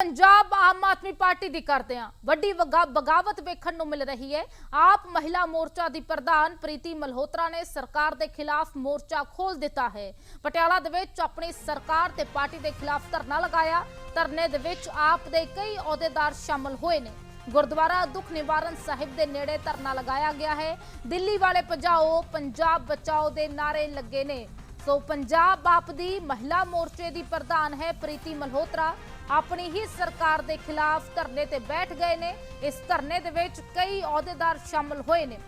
Punjab Aam Aadmi party ਦੀ ਕਰਦੇ ਹਾਂ। ਵੱਡੀ ਬਗਾਵਤ ਵੇਖਣ ਨੂੰ ਮਿਲ ਰਹੀ ਹੈ। ਆਪ ਮਹਿਲਾ ਮੋਰਚਾ ਦੀ ਪ੍ਰਧਾਨ ਪ੍ਰੀਤੀ ਮਲਹੋਤਰਾ ਨੇ ਸਰਕਾਰ ਦੇ ਖਿਲਾਫ ਮੋਰਚਾ ਖੋਲ ਦਿੱਤਾ ਹੈ। ਪਟਿਆਲਾ ਦੇ ਵਿੱਚ ਆਪਣੀ ਸਰਕਾਰ ਤੇ ਪਾਰਟੀ ਦੇ ਖਿਲਾਫ ਧਰਨਾ ਲਗਾਇਆ। ਧਰਨੇ ਦੇ ਵਿੱਚ ਆਪ ਦੇ ਕਈ ਅਹੁਦੇਦਾਰ ਸ਼ਾਮਲ ਹੋਏ ਨੇ। ਗੁਰਦੁਆਰਾ ਦੁੱਖ ਨਿਵਾਰਨ ਸਾਹਿਬ ਦੇ ਨੇੜੇ ਧਰਨਾ ਲਗਾਇਆ ਗਿਆ ਹੈ। ਦਿੱਲੀ ਵਾਲੇ ਭਜਾਓ ਪੰਜਾਬ ਬਚਾਓ ਦੇ ਨਾਰੇ ਲੱਗੇ ਨੇ। ਸੋ ਪੰਜਾਬ ਆਪ ਦੀ ਮਹਿਲਾ ਮੋਰਚੇ ਦੀ ਪ੍ਰਧਾਨ ਹੈ ਪ੍ਰੀਤੀ ਮਲਹੋਤਰਾ। ਆਪਣੀ ਹੀ ਸਰਕਾਰ ਦੇ ਖਿਲਾਫ ਧਰਨੇ ਤੇ ਬੈਠ ਗਏ ਨੇ। ਇਸ ਧਰਨੇ ਦੇ ਵਿੱਚ ਕਈ ਅਹੁਦੇਦਾਰ ਸ਼ਾਮਲ ਹੋਏ ਨੇ।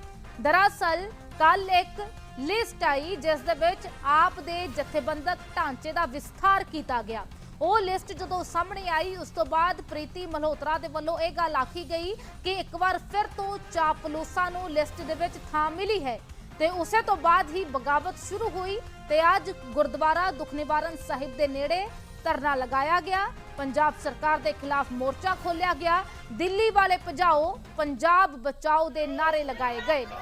ਦਰਅਸਲ ਕੱਲ ਇੱਕ ਲਿਸਟ ਆਈ, ਜਿਸ ਦੇ ਵਿੱਚ ਆਪ ਦੇ ਜਥੇਬੰਦਕ ਢਾਂਚੇ ਦਾ ਵਿਸਥਾਰ ਕੀਤਾ ਗਿਆ। ਉਹ ਲਿਸਟ ਜਦੋਂ ਸਾਹਮਣੇ ਆਈ, ਉਸ ਤੋਂ ਬਾਅਦ ਪ੍ਰੀਤੀ ਮਲਹੋਤਰਾ ਦੇ ਵੱਲੋਂ ਇਹ ਗੱਲ ਆਖੀ ਗਈ ਕਿ ਇੱਕ ਵਾਰ ਫਿਰ ਤੋਂ ਚਾਪਲੂਸਾਂ ਨੂੰ ਲਿਸਟ ਦੇ ਵਿੱਚ ਥਾਂ ਮਿਲੀ ਹੈ। ਤੇ ਉਸੇ ਤੋਂ ਬਾਅਦ ਹੀ ਬਗਾਵਤ ਸ਼ੁਰੂ ਹੋਈ ਤੇ ਅੱਜ ਗੁਰਦੁਆਰਾ ਦੁੱਖ ਨਿਵਾਰਨ ਸਾਹਿਬ ਦੇ ਨੇੜੇ ਧਰਨਾ ਲਗਾਇਆ ਗਿਆ। ਪੰਜਾਬ ਸਰਕਾਰ ਦੇ ਖਿਲਾਫ ਮੋਰਚਾ ਖੋਲਿਆ ਗਿਆ। ਦਿੱਲੀ ਵਾਲੇ ਭਜਾਓ ਪੰਜਾਬ ਬਚਾਓ ਦੇ ਨਾਰੇ ਲਗਾਏ ਗਏ ਨੇ।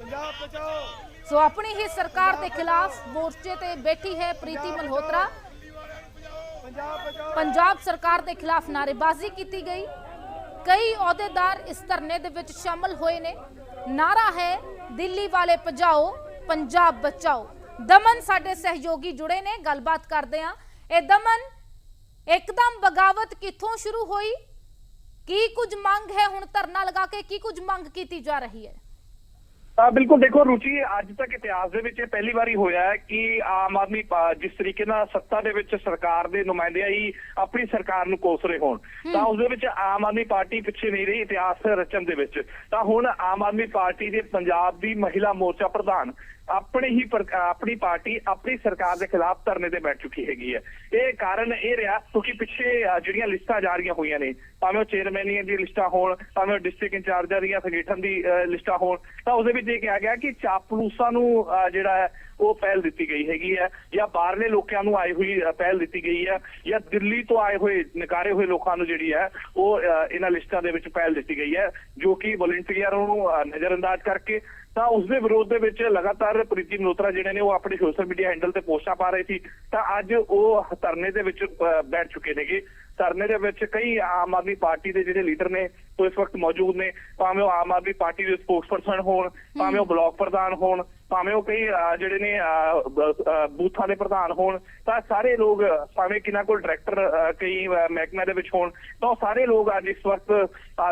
ਪੰਜਾਬ ਬਚਾਓ। ਸੋ ਆਪਣੀ ਹੀ ਸਰਕਾਰ ਦੇ ਖਿਲਾਫ ਮੋਰਚੇ ਤੇ ਬੈਠੀ ਹੈ ਪ੍ਰੀਤੀ ਮਲਹੋਤਰਾ। ਪੰਜਾਬ ਸਰਕਾਰ ਦੇ ਖਿਲਾਫ ਨਾਰੇਬਾਜ਼ੀ ਕੀਤੀ ਗਈ। ਕਈ ਅਹੁਦੇਦਾਰ ਇਸ ਧਰਨੇ ਦੇ ਵਿੱਚ ਸ਼ਾਮਲ ਹੋਏ ਨੇ। ਨਾਰਾ ਹੈ ਦਿੱਲੀ ਵਾਲੇ ਭਜਾਓ ਪੰਜਾਬ ਬਚਾਓ। ਦਮਨ ਸਾਡੇ ਸਹਿਯੋਗੀ ਜੁੜੇ ਨੇ, ਗੱਲਬਾਤ ਕਰਦੇ ਆ ਇਹ ਦਮਨ ਇੱਕਦਮ ਬਗਾਵਤ ਕਿੱਥੋਂ ਸ਼ੁਰੂ ਹੋਈ? ਕੀ ਕੁਝ ਮੰਗ ਹੈ ਹੁਣ ਧਰਨਾ ਲਗਾ ਕੇ? ਕੀ ਕੁਝ ਮੰਗ ਕੀਤੀ ਜਾ ਰਹੀ ਹੈ? ਆ ਬਿਲਕੁਲ ਦੇਖੋ ਰੁਚੀ ਅੱਜ ਤੱਕ ਇਤਿਹਾਸ ਦੇ ਵਿੱਚ ਇਹ ਪਹਿਲੀ ਵਾਰੀ ਹੋਇਆ ਹੈ ਕਿ ਆਮ ਆਦਮੀ ਜਿਸ ਤਰੀਕੇ ਨਾਲ ਸੱਤਾ ਦੇ ਵਿੱਚ ਸਰਕਾਰ ਦੇ ਨੁਮਾਇੰਦੇ ਹੀ ਆਪਣੀ ਸਰਕਾਰ ਨੂੰ ਕੋਸ ਰਹੇ ਹੋਣ ਤਾਂ ਉਸ ਦੇ ਵਿੱਚ ਆਮ ਆਦਮੀ ਪਾਰਟੀ ਪਿੱਛੇ ਨਹੀਂ ਰਹੀ ਇਤਿਹਾਸ ਰਚਨ ਦੇ ਵਿੱਚ। ਤਾਂ ਹੁਣ ਆਮ ਆਦਮੀ ਪਾਰਟੀ ਦੇ ਪੰਜਾਬ ਦੀ ਮਹਿਲਾ ਮੋਰਚਾ ਪ੍ਰਧਾਨ ਆਪਣੇ ਹੀ ਆਪਣੀ ਪਾਰਟੀ ਆਪਣੀ ਸਰਕਾਰ ਦੇ ਖਿਲਾਫ ਧਰਨੇ ਤੇ ਬੈਠ ਚੁੱਕੀ ਹੈਗੀ ਹੈ। ਇਹ ਕਾਰਨ ਇਹ ਰਿਹਾ ਕਿਉਂਕਿ ਪਿੱਛੇ ਜਿਹੜੀਆਂ ਲਿਸਟਾਂ ਜਾਰੀਆਂ ਹੋਈਆਂ ਨੇ ਭਾਵੇਂ ਉਹ ਚੇਅਰਮੈਨੀਆਂ ਦੀ ਲਿਸਟਾਂ ਹੋਣ ਭਾਵੇਂ ਡਿਸਟ੍ਰਿਕਟ ਇੰਚਾਰਜਾਂ ਦੀਆਂ ਸੰਗਠਨ ਦੀ ਲਿਸਟਾਂ ਹੋਣ ਤਾਂ ਉਹਦੇ ਵਿੱਚ ਇਹ ਕਿਹਾ ਗਿਆ ਕਿ ਚਾਪਲੂਸਾਂ ਨੂੰ ਜਿਹੜਾ ਹੈ ਉਹ ਪਹਿਲ ਦਿੱਤੀ ਗਈ ਹੈਗੀ ਹੈ ਜਾਂ ਬਾਹਰਲੇ ਲੋਕਾਂ ਨੂੰ ਆਈ ਹੋਈ ਪਹਿਲ ਦਿੱਤੀ ਗਈ ਹੈ ਜਾਂ ਦਿੱਲੀ ਤੋਂ ਆਏ ਹੋਏ ਨਕਾਰੇ ਹੋਏ ਲੋਕਾਂ ਨੂੰ ਜਿਹੜੀ ਹੈ ਉਹ ਇਹਨਾਂ ਲਿਸਟਾਂ ਦੇ ਵਿੱਚ ਪਹਿਲ ਦਿੱਤੀ ਗਈ ਹੈ ਜੋ ਕਿ ਵੋਲੰਟੀਅਰ ਨੂੰ ਨਜ਼ਰਅੰਦਾਜ਼ ਕਰਕੇ ਤਾਂ ਉਸ ਦੇ ਵਿਰੋਧ ਦੇ ਵਿੱਚ ਲਗਾਤਾਰ ਪ੍ਰੀਤੀ ਮਲਹੋਤਰਾ ਜਿਹੜੇ ਨੇ ਉਹ ਆਪਣੇ ਸੋਸ਼ਲ ਮੀਡੀਆ ਹੈਂਡਲ ਤੇ ਪੋਸਟਾਂ ਪਾ ਰਹੇ ਸੀ ਤਾਂ ਅੱਜ ਉਹ ਧਰਨੇ ਦੇ ਵਿੱਚ ਅ, ਬੈਠ ਚੁੱਕੇ ਨੇਗੇ। ਧਰਨੇ ਦੇ ਵਿੱਚ ਕਈ ਆਮ ਆਦਮੀ ਪਾਰਟੀ ਦੇ ਜਿਹੜੇ ਲੀਡਰ ਨੇ ਉਹ ਇਸ ਵਕਤ ਮੌਜੂਦ ਨੇ। ਭਾਵੇਂ ਉਹ ਆਮ ਆਦਮੀ ਪਾਰਟੀ ਦੇ ਸਪੋਕਸਪਰਸਨ ਹੋਣ ਭਾਵੇਂ ਉਹ ਬਲਾਕ ਪ੍ਰਧਾਨ ਹੋਣ ਭਾਵੇਂ ਉਹ ਕਈ ਜਿਹੜੇ ਨੇ ਬੂਥਾਂ ਦੇ ਪ੍ਰਧਾਨ ਹੋਣ ਤਾਂ ਸਾਰੇ ਲੋਕ ਭਾਵੇਂ ਕਿਨਾਂ ਕੋਲ ਡਾਇਰੈਕਟਰ ਕਈ ਅ, ਮਹਿਕਮਿਆਂ ਦੇ ਵਿੱਚ ਹੋਣ ਤਾਂ ਉਹ ਸਾਰੇ ਲੋਕ ਅੱਜ ਇਸ ਵਕਤ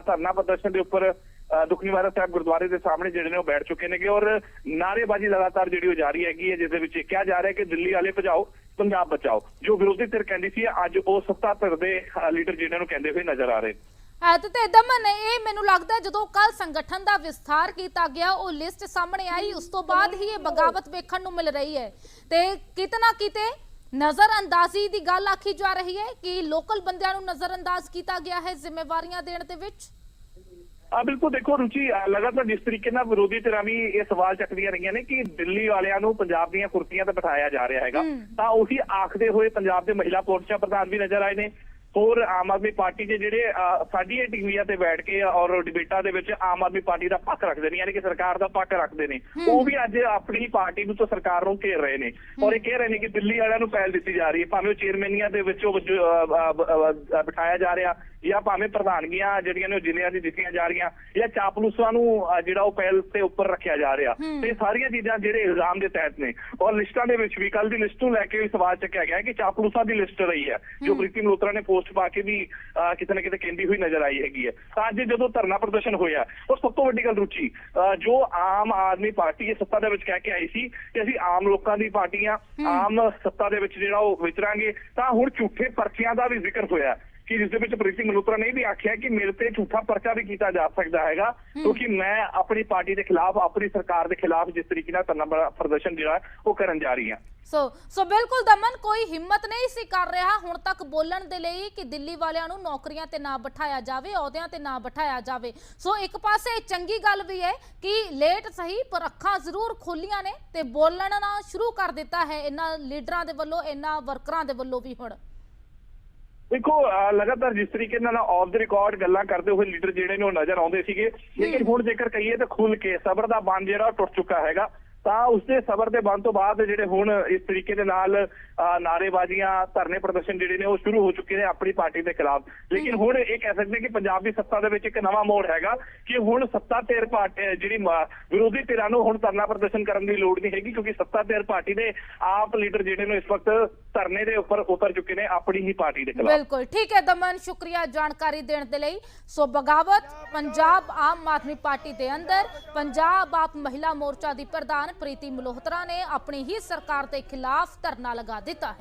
ਧਰਨਾ ਪ੍ਰਦਰਸ਼ਨ ਦੇ ਉੱਪਰ ਅ, ਸਾਹਿਬ ਗੁਰਦੁਆਰੇ ਦੇ ਸਾਹਮਣੇ ਜਿਹੜੇ ਨੇ ਉਹ ਬੈਠ ਚੁੱਕੇ ਨੇਗੇ ਔਰ ਨਾਅਰੇਬਾਜ਼ੀ ਲਗਾਤਾਰ ਜਿਹੜੀ ਉਹ ਜਾਰੀ ਹੈਗੀ ਹੈ ਜਿਸ ਦੇ ਵਿੱਚ ਕਿਹਾ ਜਾ ਰਿਹਾ ਹੈ ਕਿ ਦਿੱਲੀ ਵਾਲੇ ਭਜਾਓ। ਪੰਜਾਬ ਬਚਾਓ। ਜੋ ਵਿਰੋਧੀ ਧਿਰ ਕਹਿੰਦੀ ਸੀ, ਅੱਜ ਉਹ ਸੱਤਾ ਧਿਰ ਦੇ ਲੀਡਰ ਜਿਹਨਾਂ ਨੂੰ ਕਹਿੰਦੇ ਹੋਏ ਨਜ਼ਰ ਆ ਰਹੇ ਨੇ। ਤੇ ਤੇ ਦਮਨ ਇਹ ਮੈਨੂੰ ਲੱਗਦਾ ਜਦੋਂ ਕੱਲ ਸੰਗਠਨ ਦਾ ਵਿਸਥਾਰ ਕੀਤਾ ਗਿਆ, ਉਹ ਲਿਸਟ ਸਾਹਮਣੇ ਆਈ, ਉਸ ਤੋਂ ਬਾਅਦ ਹੀ ਇਹ ਬਗਾਵਤ ਵੇਖਣ ਨੂੰ ਮਿਲ ਰਹੀ ਹੈ। ਤੇ ਕਿਤੇ ਨਾ ਕਿਤੇ ਨਜ਼ਰ ਅੰਦਾਜ਼ੀ ਦੀ ਗੱਲ ਆਖੀ ਜਾ ਰਹੀ ਹੈ ਕਿ ਲੋਕਲ ਬੰਦਿਆਂ ਨੂੰ ਨਜ਼ਰ ਅੰਦਾਜ਼ ਕੀਤਾ ਗਿਆ ਹੈ ਜ਼ਿੰਮੇਵਾਰੀਆਂ ਦੇਣ ਦੇ ਵਿੱਚ? ਆ ਬਿਲਕੁਲ ਦੇਖੋ ਰੁਚੀ ਲਗਾਤਾਰ ਜਿਸ ਤਰੀਕੇ ਨਾਲ ਵਿਰੋਧੀ ਧਿਰਾਂ ਵੀ ਇਹ ਸਵਾਲ ਚੱਕਦੀਆਂ ਰਹੀਆਂ ਨੇ ਕਿ ਦਿੱਲੀ ਵਾਲਿਆਂ ਨੂੰ ਪੰਜਾਬ ਦੀਆਂ ਕੁਰਸੀਆਂ ਤੇ ਬਿਠਾਇਆ ਜਾ ਰਿਹਾ ਹੈਗਾ। ਤਾਂ ਉਹੀ ਆਖਦੇ ਹੋਏ ਪੰਜਾਬ ਦੇ ਮਹਿਲਾ ਮੋਰਚਾ ਪ੍ਰਧਾਨ ਵੀ ਨਜ਼ਰ ਆਏ ਨੇ। ਹੋਰ ਆਮ ਆਦਮੀ ਪਾਰਟੀ ਦੇ ਜਿਹੜੇ ਸਾਡੀਆਂ ਟੀਵੀਆਂ ਤੇ ਬੈਠ ਕੇ ਔਰ ਡਿਬੇਟਾਂ ਦੇ ਵਿੱਚ ਆਮ ਆਦਮੀ ਪਾਰਟੀ ਦਾ ਪੱਖ ਰੱਖਦੇ ਨੇ ਯਾਨੀ ਕਿ ਸਰਕਾਰ ਦਾ ਪੱਖ ਰੱਖਦੇ ਨੇ। ਉਹ ਵੀ ਅੱਜ ਆਪਣੀ ਪਾਰਟੀ ਨੂੰ ਤਾਂ ਸਰਕਾਰ ਨੂੰ ਘੇਰ ਰਹੇ ਨੇ। ਔਰ ਇਹ ਕਹਿ ਰਹੇ ਨੇ ਕਿ ਦਿੱਲੀ ਵਾਲਿਆਂ ਨੂੰ ਪਹਿਲ ਦਿੱਤੀ ਜਾ ਰਹੀ ਹੈ। ਭਾਵੇਂ ਉਹ ਚੇਅਰਮੈਨੀਆਂ ਦੇ ਵਿੱਚ ਉਹ ਬਿਠਾਇਆ ਜਾ ਰਿਹਾ ਜਾਂ ਭਾਵੇਂ ਪ੍ਰਧਾਨਗੀਆਂ ਜਿਹੜੀਆਂ ਨੇ ਉਹ ਜ਼ਿਲ੍ਹਿਆਂ ਦੀ ਦਿੱਤੀਆਂ ਜਾ ਰਹੀਆਂ ਜਾਂ ਚਾਪਲੂਸਾਂ ਨੂੰ ਜਿਹੜਾ ਉਹ ਪਹਿਲ ਤੇ ਉੱਪਰ ਰੱਖਿਆ ਜਾ ਰਿਹਾ। ਤੇ ਸਾਰੀਆਂ ਚੀਜ਼ਾਂ ਜਿਹੜੇ ਇਲਜ਼ਾਮ ਦੇ ਤਹਿਤ ਨੇ। ਔਰ ਲਿਸਟਾਂ ਦੇ ਵਿੱਚ ਵੀ ਕੱਲ ਦੀ ਲਿਸਟ ਨੂੰ ਲੈ ਕੇ ਵੀ ਸਵਾਲ ਚੱਕਿਆ ਗਿਆ ਕਿ ਚਾਪਲੂਸਾਂ ਦੀ ਲਿਸਟ ਰਹੀ ਹੈ ਜੋ ਪ੍ਰੀਤੀ ਮਲਹੋਤਰਾ ਨੇ ਪੋਸਟ ਪਾ ਕੇ ਵੀ ਕਿਤੇ ਨਾ ਕਿਤੇ ਕਹਿੰਦੀ ਹੋਈ ਨਜ਼ਰ ਆਈ ਹੈਗੀ ਹੈ। ਤਾਂ ਅੱਜ ਜਦੋਂ ਧਰਨਾ ਪ੍ਰਦਰਸ਼ਨ ਹੋਇਆ ਉਹ ਸਭ ਤੋਂ ਵੱਡੀ ਗੱਲ ਰੁਚੀ ਜੋ ਆਮ ਆਦਮੀ ਪਾਰਟੀ ਇਹ ਸੱਤਾ ਦੇ ਵਿੱਚ ਕਹਿ ਕੇ ਆਈ ਸੀ ਕਿ ਅਸੀਂ ਆਮ ਲੋਕਾਂ ਦੀ ਪਾਰਟੀ ਆ ਆਮ ਸੱਤਾ ਦੇ ਵਿੱਚ ਜਿਹੜਾ ਉਹ ਵਿਚਰਾਂਗੇ ਤਾਂ ਹੁਣ ਝੂਠੇ ਪਰਚੀਆਂ ਦਾ ਵੀ ਜ਼ਿਕਰ ਹੋਇਆ। ਕਿ ਜਿਸ ਦੇ ਵਿੱਚ ਪ੍ਰੀਤੀ ਮਲਹੋਤਰਾ ਨੇ ਵੀ ਆਖਿਆ ਕਿ ਮੇਰੇ ਤੇ ਝੂਠਾ ਪਰਚਾ ਵੀ ਕੀਤਾ ਜਾ ਸਕਦਾ ਹੈਗਾ ਕਿਉਂਕਿ ਮੈਂ ਆਪਣੀ ਪਾਰਟੀ ਦੇ ਖਿਲਾਫ ਆਪਣੀ ਸਰਕਾਰ ਦੇ ਖਿਲਾਫ ਜਿਸ ਤਰੀਕੇ ਨਾਲ ਧਰਨਾ ਪ੍ਰਦਰਸ਼ਨ ਜਿਹੜਾ ਉਹ ਕਰਨ ਜਾ ਰਹੀ ਹਾਂ। ਸੋ ਸੋ ਬਿਲਕੁਲ ਦਮਨ ਕੋਈ ਹਿੰਮਤ ਨਹੀਂ ਸੀ ਕਰ ਰਿਹਾ ਹੁਣ ਤੱਕ ਬੋਲਣ ਦੇ ਲਈ ਕਿ ਦਿੱਲੀ ਵਾਲਿਆਂ ਨੂੰ ਨੌਕਰੀਆਂ ਤੇ ਨਾ ਬਿਠਾਇਆ ਜਾਵੇ ਅਹੁਦਿਆਂ ਤੇ ਨਾ ਬਿਠਾਇਆ ਜਾਵੇ। ਸੋ ਇੱਕ ਪਾਸੇ ਚੰਗੀ ਗੱਲ ਵੀ ਹੈ ਕਿ ਲੇਟ ਸਹੀ ਪਰ ਅੱਖਾਂ ਜ਼ਰੂਰ ਖੋਲੀਆਂ ਨੇ ਤੇ ਬੋਲਣਾ ਸ਼ੁਰੂ ਕਰ ਦਿੱਤਾ ਹੈ ਇਹਨਾਂ ਲੀਡਰਾਂ ਦੇ ਵੱਲੋਂ ਇਹਨਾਂ ਵਰਕਰਾਂ ਦੇ ਵੱਲੋਂ ਵੀ ਹੁਣ। ਦੇਖੋ ਲਗਾਤਾਰ ਜਿਸ ਤਰੀਕੇ ਨਾਲ ਆਫ ਦੀ ਰਿਕਾਰਡ ਗੱਲਾਂ ਕਰਦੇ ਹੋਏ ਲੀਡਰ ਜਿਹੜੇ ਨੇ ਉਹ ਨਜ਼ਰ ਆਉਂਦੇ ਸੀਗੇ। ਲੇਕਿਨ ਹੁਣ ਜੇਕਰ ਕਹੀਏ ਤਾਂ ਖੁੱਲ ਕੇ ਸਬਰ ਦਾ ਬੰਨ ਜਿਹੜਾ ਟੁੱਟ ਚੁੱਕਾ ਹੈਗਾ। ਤਾਂ ਉਸਦੇ ਸਬਰ ਦੇ ਬੰਦ ਤੋਂ ਬਾਅਦ ਜਿਹੜੇ ਹੁਣ ਇਸ ਤਰੀਕੇ ਦੇ ਨਾਲ ਅਹ, ਨਾਅਰੇਬਾਜ਼ੀਆਂ ਧਰਨੇ ਪ੍ਰਦਰਸ਼ਨ ਜਿਹੜੇ ਨੇ ਉਹ ਸ਼ੁਰੂ ਹੋ ਚੁੱਕੇ ਨੇ ਆਪਣੀ ਪਾਰਟੀ ਦੇ ਖਿਲਾਫ। ਲੇਕਿਨ ਹੁਣ ਇਹ ਕਹਿ ਸਕਦੇ ਕਿ ਪੰਜਾਬ ਦੀ ਸੱਤਾ ਦੇ ਵਿੱਚ ਇੱਕ ਨਵਾਂ ਮੋੜ ਹੈਗਾ ਕਿ ਹੁਣ ਸੱਤਾ ਧਿਰ ਪਾਰਟੀ ਜਿਹੜੀ ਵਿਰੋਧੀ ਧਿਰਾਂ ਨੂੰ ਹੁਣ ਧਰਨਾ ਪ੍ਰਦਰਸ਼ਨ ਕਰਨ ਦੀ ਲੋੜ ਨਹੀਂ ਹੈਗੀ ਕਿਉਂਕਿ ਸੱਤਾ ਧਿਰ ਪਾਰਟੀ ਦੇ ਆਪ ਲੀਡਰ ਜਿਹੜੇ ਨੇ ਇਸ ਵਕਤ ਧਰਨੇ ਦੇ ਉੱਪਰ ਉਤਰ ਚੁੱਕੇ ਨੇ ਆਪਣੀ ਹੀ ਪਾਰਟੀ ਦੇ ਖਿਲਾਫ। ਬਿਲਕੁਲ ਠੀਕ ਹੈ ਦਮਨ ਸ਼ੁਕਰੀਆ ਜਾਣਕਾਰੀ ਦੇਣ ਦੇ ਲਈ। ਸੋ ਬਗਾਵਤ ਪੰਜਾਬ ਆਮ ਆਦਮੀ ਪਾਰਟੀ ਦੇ ਅੰਦਰ ਪੰਜਾਬ ਆਪ ਮਹਿਲਾ ਮੋਰਚਾ ਦੀ ਪ੍ਰਧਾਨ ਪ੍ਰੀਤੀ ਮਲਹੋਤਰਾ ਨੇ ਆਪਣੀ ਹੀ ਸਰਕਾਰ ਦੇ ਖਿਲਾਫ ਧਰਨਾ ਲਗਾ ਦਿੱਤਾ ਹੈ।